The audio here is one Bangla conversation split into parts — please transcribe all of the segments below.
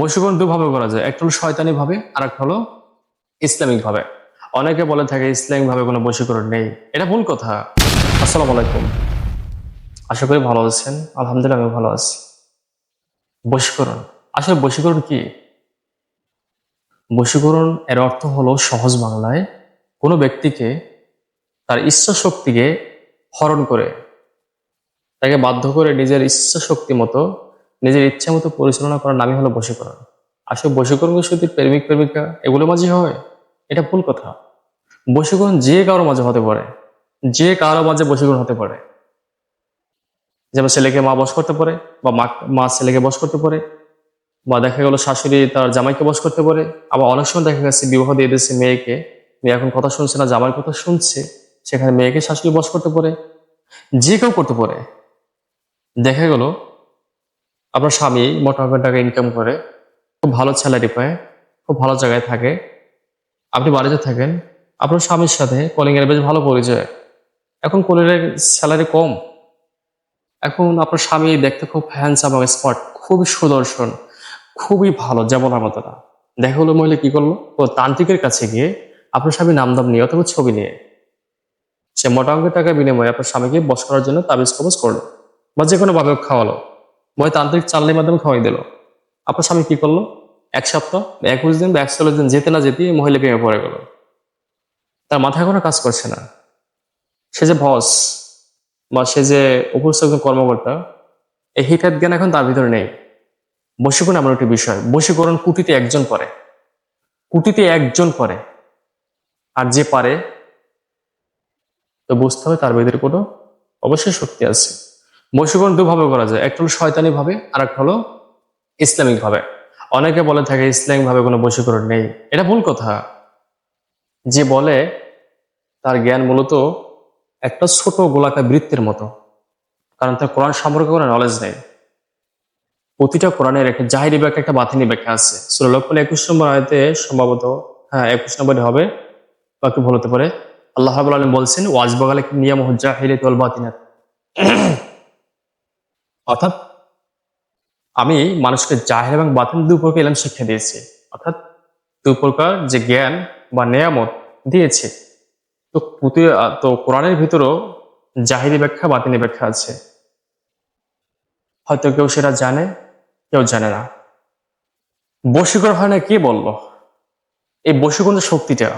বশীকরণ দুভাবে করা যায়। একটা হলো শয়তানি ভাবে আর একটা হলো ইসলামিক ভাবে অনেকে বলে থাকে ইসলামিক ভাবে কোনো বশীকরণ নেই। এটা ভুল কথা। আসসালামু আলাইকুম। আশা করি ভালো আছেন। আলহামদুলিল্লাহ আমি ভালো আছি। বশীকরণ আসলে বশীকরণ কি? বশীকরণ এর অর্থ হলো সহজ বাংলায় কোনো ব্যক্তিকে তার ইচ্ছা শক্তিকে হরণ করে, তাকে বাধ্য করে নিজের ইচ্ছা শক্তি মতো নিজের ইচ্ছা মতো পরিচালনা করার নামই হলো বশীকরণ। আসলে বশীকরণ শুধু প্রেমিক, প্রেমিকা এগুলো মাঝে হয়? এটা ভুল কথা। বশীকরণ যে কারও মাঝে হতে পারে, যে কারও মাঝে বশীকরণ হতে পারে। যেমন ছেলেকে মা বস করতে পারে, বা মা মা ছেলেকে বস করতে পারে, বা দেখা গেল শাশুড়ি তার জামাইকে বস করতে পারে। আবার অনেক সময় দেখা গেছে বিবাহ দিয়ে দিয়েছে মেয়েকে, মেয়ে এখন কথা শুনছে না, জামাইয়ের কথা শুনছে, সেখানে মেয়েকে শাশুড়ি বস করতে পারে, যে কেউ করতে পারে। দেখা গেল আপনার স্বামী মোটা অঙ্কের টাকা ইনকাম করে, খুব ভালো স্যালারি পায়, খুব ভালো জায়গায় থাকে, আপনি বাড়িতে থাকেন, আপনার স্বামীর সাথে কলিং এর বেশ ভালো পরিচয়। এখন কলিং এর স্যালারি কম। এখন আপনার স্বামী দেখতে খুব হ্যান্ডসাম এবং স্পট খুবই সুদর্শন, খুবই ভালো, যেমন না দেখা হলো মহিলা কি করল? ও তান্ত্রিকের কাছে গিয়ে আপনার স্বামী নামদাম নিয়ে অথবা ছবি নিয়ে, সে মোটা অঙ্কের টাকার বিনিময়ে আপনার স্বামীকে বস করার জন্য তাবিজ কবজ করল বা যে কোনো ভাবে খাওয়ালো। মই তান্ত্রিক চালনির মাধ্যমে খাওয়াই দিল। আপনার স্বামী কি করল? এক সপ্তাহ একুশ দিন বা একচল্লিশ দিন যেতে না যেতেই মহিলা প্রেমে পড়ে গেল। তার মাথায় কোনো কাজ করছে না। সে যে বস বা সে যে উপস্থিত একজন কর্মকর্তা, এই হিতাত জ্ঞান এখন তার ভিতরে নেই। বশীকরণ এমন একটি বিষয়। বশীকরণ কুটিতে একজন করে। কুটিতে একজন করে। আর যে পারে, তো বুঝতে হবে তার ভিতরে কোনো অবশ্যই শক্তি আছে। বশীকরণ দুভাবে করা যায়, একটা হলো শয়তানি ভাবে আর একটা হলো ইসলামিক ভাবে অনেকে বলে থাকে ইসলামিক ভাবে কোনো বশীকরণ নেই। এটা ভুল কথা। যে বলে তার জ্ঞান মূলত একটা ছোট গোলাকার বৃত্তের মতো। কারণ তার কোরআন সম্পর্কে কোনো নলেজ নেই। প্রতিটা কোরআনের একটা জাহিরি ব্যাখ্যা, একটা বাতিনি ব্যাখ্যা আছে। সুরা লক্ষণ একুশ নম্বর আয়তে সম্ভবত হ্যাঁ একুশ নম্বরে হবে। বা একটু ভুল হতে পারে। আল্লাহ আলম বলছেন ওয়াজ বাগালে নিয়ম হজ্জা হিলে তোল বাতিনাত। অর্থাৎ আমি মানুষকে জাহের এবং বাতিন দু প্রকার এলাম শিক্ষা দিয়েছি। অর্থাৎ দু প্রকার যে জ্ঞান বা নেয়ামত দিয়েছে। তো তো কোরআনের ভিতরেও জাহিরি ব্যাখ্যা বাতিনি ব্যাখ্যা আছে। হয়তো কেউ সেটা জানে, কেউ জানে না। বশীকরণ হয় না, কে বলল এই বশীকরণ শক্তিটা,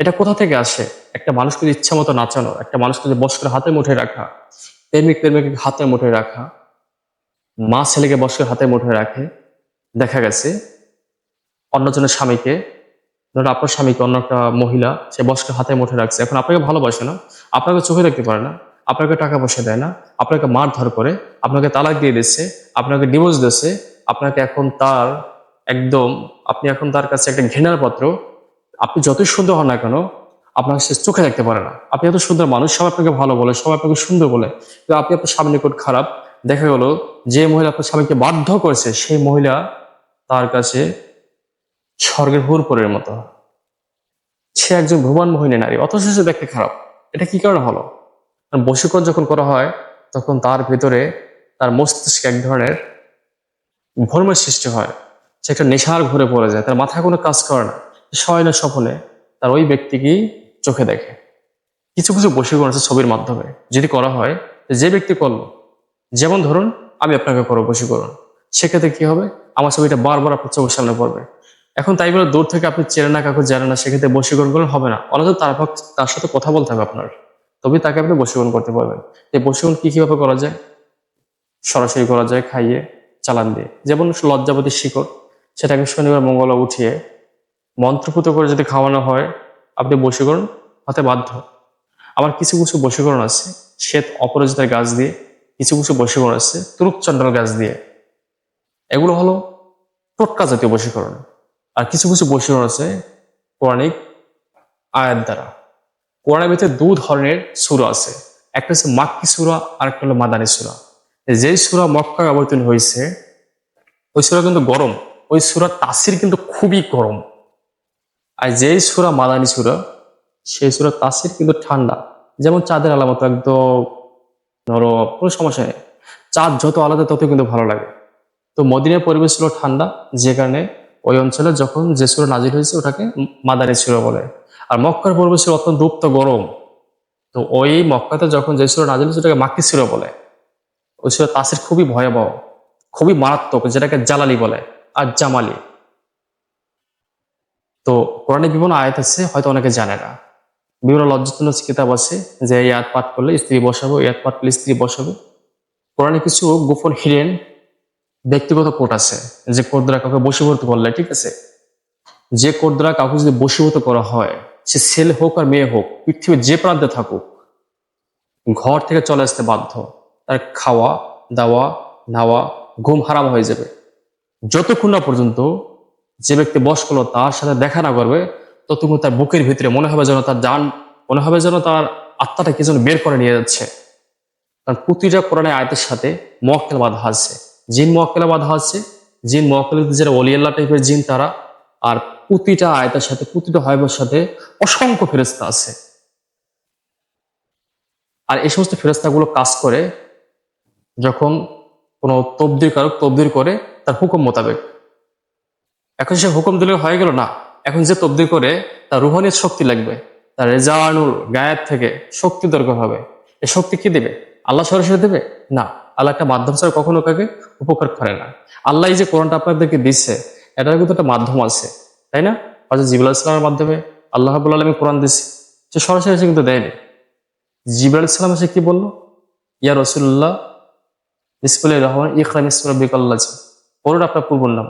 এটা কোথা থেকে আসে? একটা মানুষকে ইচ্ছা মতো নাচানো, একটা মানুষকে বস করে হাতের মুঠে রাখা প্রেমিক প্রেমিক হাতে মুঠে রাখা মা ছেলেকে বস করে হাতের মুঠে রাখে। দেখা গেছে অন্যজনের স্বামীকে, ধরুন আপনার স্বামীকে অন্য একটা মহিলা, সে বসকে হাতে মুঠে রাখছে। এখন আপনাকে ভালোবাসে না, আপনাকে চোখে দেখতে পারে না, আপনাকে টাকা পয়সা দেয় না, আপনাকে মারধর করে, আপনাকে তালাক দিয়ে দিচ্ছে, আপনাকে ডিভোর্স দিচ্ছে, আপনাকে এখন তার একদম, আপনি এখন তার কাছে একটা ঘৃণার পত্র। আপনি যতই সুন্দর হন না কেন আপনাকে সে চোখে দেখতে পারে না। আপনি এত সুন্দর মানুষ, সবাই আপনাকে ভালো বলে, সবাই আপনাকে সুন্দর বলে। কিন্তু আপনি আপনার স্বামী নিকট খারাপ দেখা গেল যে মহিলা আপনার স্বামীকে বাধ্য করেছে, সেই মহিলা তার কাছে স্বর্গের হুরপুরের মতো। সে একজন ভুবন মোহিনী নারী, অথচ সে দেখতে খারাপ। এটা কি কারণে হলো? বশীকরণ যখন করা হয়, তখন তার ভিতরে তার মস্তিষ্কে এক ধরনের ভ্রমের সৃষ্টি হয়। সে একটা নেশার ঘুরে পড়ে যায়, তার মাথায় কোনো কাজ করে না। শয় না স্বপনে তার ওই ব্যক্তিকেই চোখে দেখে। কিছু কিছু বশীকরণ আছে ছবির মাধ্যমে। যদি করা হয়, যে ব্যক্তি করল যেমন ধরুন, আমি আপনাকে করব বশীকরণ সেক্ষেত্রে কি হবে? আমার ছবিটা বারবার আপনার চোখের সামনে পড়বে। এখন তাই বলে দূর থেকে আপনি চেনে না কাকু জানেন না, সেক্ষেত্রে বশীকরণ করলে হবে না। অথচ তার তার সাথে কথা বলতে হবে আপনার। তবে তাকে আপনি বশীকরণ করতে পারবেন। এই বশীকরণ কি কীভাবে করা যায়? সরাসরি করা যায় খাইয়ে চালান দিয়ে। যেমন লজ্জাপতির শিকড় সেটাকে শনিবার মঙ্গল উঠিয়ে মন্ত্রপুত করে যদি খাওয়ানো হয়, আপনি বশীকরণ হতে বাধ্য। আবার কিছু কিছু বশীকরণ আছে, শ্বেত অপরাজিতার গাছ দিয়ে কিছু কিছু বশীকরণ আছে তুরুপচন্দ্র গাছ দিয়ে। এগুলো হলো টোটকা জাতীয় বশীকরণ আর কিছু কিছু বশীকরণ আছে পৌরাণিক আয়াত দ্বারা। কোরআনের ভিতরে দু ধরনের সুরা আছে। একটা হচ্ছে মাক্কি সুরা আর একটা হলো মাদানি সুরা। যেই সুরা মক্কা অবতীর্ণ হয়েছে, ওই সুরা কিন্তু গরম। ওই সুরা তাসির কিন্তু খুবই গরম। আর যেই সুরা মাদানী সুরা, সেই সুরা তাসির কিন্তু ঠান্ডা। যেমন চাঁদের আলামত একদম ধরো, কোনো সমস্যা নেই। চাঁদ যত আলাদা তত কিন্তু ভালো লাগে। তো মদিনার পরিবেশ ছিল ঠান্ডা, যে কারণে ওই অঞ্চলে যখন যে সুরা নাজির হয়েছে, ওটাকে মাদানী সুরা বলে। আর মক্কার পরিবেশ ছিল অত্যন্ত উপ্ত গরম। তো ওই মক্কাতে যখন যে সুরা নাজির হয়েছে, ওটাকে মাক্কি সুরা বলে। ওই সুরা তাসির খুবই ভয়াবহ, খুবই মারাত্মক, যেটাকে জালালি বলে, আর জামালি। তো কোরআনে বিভিন্ন আয়াত আছে, হয়তো অনেকে জানে না। বিভিন্ন লজ্জাজনক কিতাব আছে যে আয়াত পাঠ করলে স্ত্রী বসাবো আয়াত পাঠ করলে স্ত্রী বসাবো। কোরআনে কিছু গোপন হিরেন ব্যক্তিগত কোড আছে যে কোড দ্বারা কাউকে বসীভূত করলে, ঠিক আছে? যে কোড দ্বারা কাউকে যদি বসীভূত করা হয়, সে ছেলে হোক আর মেয়ে হোক, পৃথিবীর যে প্রান্তে থাকুক, ঘর থেকে চলে আসতে বাধ্য। তার খাওয়া, দাওয়া, নাওয়া ঘুম হারাম হয়ে যাবে। যতক্ষণ না পর্যন্ত যে ব্যক্তি বস করল, তার সাথে দেখা না করবে ততক্ষণ তার বুকের ভিতরে মনে হবে যেন তার যান মনে হবে যেন তার আত্মাটা কি যেন বের করে নিয়ে যাচ্ছে। কারণ প্রতিটা কোরআনের আয়তের সাথে মক্কেল বাধা আছে। জিন মক্কেলা বাধা আছে। জিন মক্কেল যারা অলিয়াল্লাহ টাইপের জিন তারা, আর প্রতিটা আয়তের সাথে, প্রতিটা হয়বের সাথে অসংখ্য ফেরস্তা আছে। আর এই সমস্ত ফেরস্তাগুলো কাজ করে যখন কোনো তবদির কারক তবদির করে তার হুকুম মোতাবেক। এখন সে হুকুম দিলে হয়ে গেল না। এখন যে তবদির করে তার রুহানির শক্তি লাগবে, তার রেজানুল গায়ের থেকে শক্তি দরকার হবে। এ শক্তি কি দেবে? আল্লাহ সরাসরি দেবে? না, আল্লাহ একটা মাধ্যম ছাড়া কখনো কাউকে উপকার করে না। আল্লাহ এই যে কোরআনটা আপনাদেরকে দিচ্ছে এটার কিন্তু একটা মাধ্যম আছে, তাই না? হয়তো জিবুল ইসলামের মাধ্যমে আল্লাহ রাবুল আলমী কোরআন দিচ্ছে, সে সরাসরি এসে কিন্তু দেয়নি। জিবুল ইসলাম এসে কি বলল? ইয়া রসুল্লাহ ইসকুল রহমান ইকরাম ইসলাম বিকল্লাজ পড়ুন আপনার পূর্ব নাম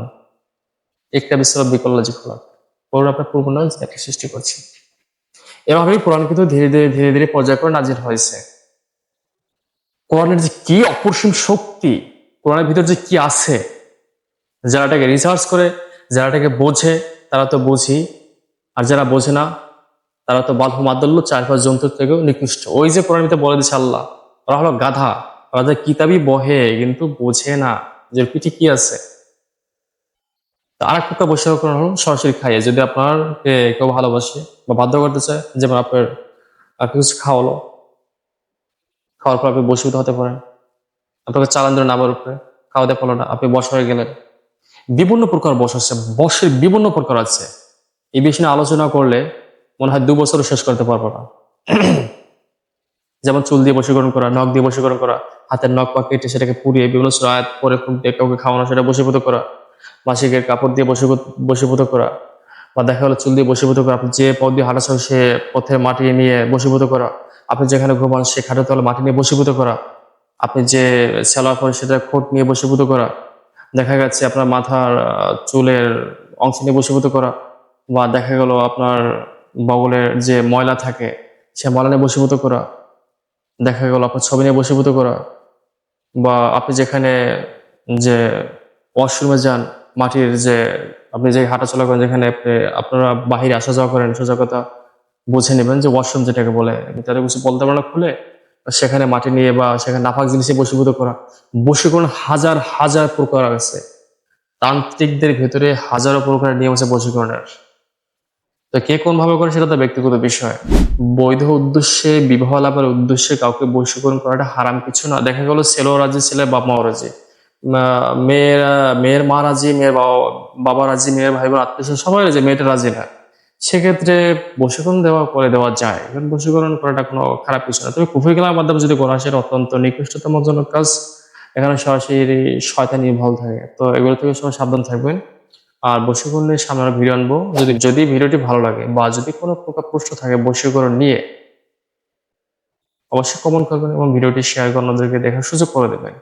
একটা বিশ্বরব বিকল্লাজি খোলা। পড়ুন, আপনার পূর্ব নাম একটা সৃষ্টি করছি। এভাবেই কোরআন কিন্তু ধীরে ধীরে ধীরে ধীরে পর্যায় করে নাজির হয়েছে। কোরআনের যে কি অপরিসীম শক্তি, কোরআনের ভিতর যে কি আছে, যারা এটাকে রিসার্চ করে, যারা এটাকে বোঝে, তারা তো বুঝি, আর যারা বোঝে না, তারা তো বাল্য মাদল্য চার পাঁচ থেকেও নিকৃষ্ট। ওই যে কোরআন ভিতরে বলে দিচ্ছে আল্লাহ, ওরা হলো গাধা, ওরা যে কিতাবই বহে, কিন্তু বোঝে না যে পিঠে কি আছে। আর এক প্রকার বসে করানো হলো সরাসরি খাইয়ে। যদি আপনার কেউ ভালোবাসে বা বাধ্য করতে চায়, যেমন আপনার আপনি কিছু খাওয়ালো, খাওয়ার পর আপনি বসীভূত হতে পারেন। আপনাকে চালান দিল নামের উপরে খাওয়াতে পারল না, আপনি বস হয়ে গেলেন। বিভিন্ন প্রকার বস আছে, বসের বিভিন্ন প্রকার আছে। এই বিষয়ে নিয়ে আলোচনা করলে মনে হয় দু বছরও শেষ করতে পারব না। যেমন চুল দিয়ে বশীকরণ করা, নখ দিয়ে বশীকরণ করা, হাতের নখ পা কেটে সেটাকে পুড়িয়ে বিভিন্ন আয়াত পরে কাউকে খাওয়ানো, সেটা বশীভূত করা। মাসিকের কাপড় দিয়ে বশীভূত বশীভূত করা বা দেখা গেলো চুল দিয়ে বশীভূত করা। আপনি যে পথ দিয়ে হাঁটাচ্ছেন, সে পথে মাটি নিয়ে বশীভূত করা। আপনি যেখানে ঘুমান, সে খাটের তলে মাটি নিয়ে বশীভূত করা। আপনি যে সেলা করেন, সেটা খোট নিয়ে বশীভূত করা। দেখা গেছে আপনার মাথার চুলের অংশ নিয়ে বশীভূত করা বা দেখা গেল আপনার বগলের যে ময়লা থাকে, সে ময়লা নিয়ে বশীভূত করা। দেখা গেল আপনার ছবি নিয়ে বশীভূত করা। বা আপনি যেখানে যে ওয়াশরুমে যান, মাটির যে, আপনি যে হাঁটাচলা করেন যেখানে আপনি, আপনারা বাহিরে আসা যাওয়া করেন, সোজা কথা বুঝে নেবেন যে ওয়াশরুম যেটাকে বলে। তারা কিছু বলতে পারে খুলে সেখানে মাটি নিয়ে বা সেখানে নাপাক জিনিসে বশীভূত করা। বশীকরণ হাজার হাজার প্রকার আছে। তান্ত্রিকদের ভেতরে হাজারো প্রকারের নিয়ম আছে বশীকরণের। তো কে কোন ভাবে করে সেটা তো ব্যক্তিগত বিষয়। বৈধ উদ্দেশ্যে, বিবাহ লাভের উদ্দেশ্যে কাউকে বশীকরণ করাটা হারাম কিছু না। দেখা গেল ছেলেও রাজি, ছেলে বাপ মাও রাজি। মা- মেয়ের মেয়ের মা রাজি, মেয়ের বাবা বাবা রাজি, মেয়ের ভাই বোন আত্মীয় সবাই রাজি, মেয়েটা রাজি না। সেক্ষেত্রে বশীকরণ দেওয়া করে দেওয়া যায়, কারণ বশীকরণ করাটা কোনো খারাপ কিছু না। তবে কুফরি খেলার মাধ্যমে যদি করা সেটা অত্যন্ত নিকৃষ্টতমজনক কাজ, এখানে সরাসরি শয়তানি ভল থাকে। তো এগুলো থেকে সবাই সাবধান থাকবেন। আর বশীকরণ সামনে আরও ভিডিও আনব। যদি যদি ভিডিওটি ভালো লাগে বা যদি কোনো প্রকার প্রশ্ন থাকে বশীকরণ নিয়ে, অবশ্যই কমেন্ট করবেন এবং ভিডিওটি শেয়ার করে অন্যদেরকে দেখার সুযোগ করে দেবেন।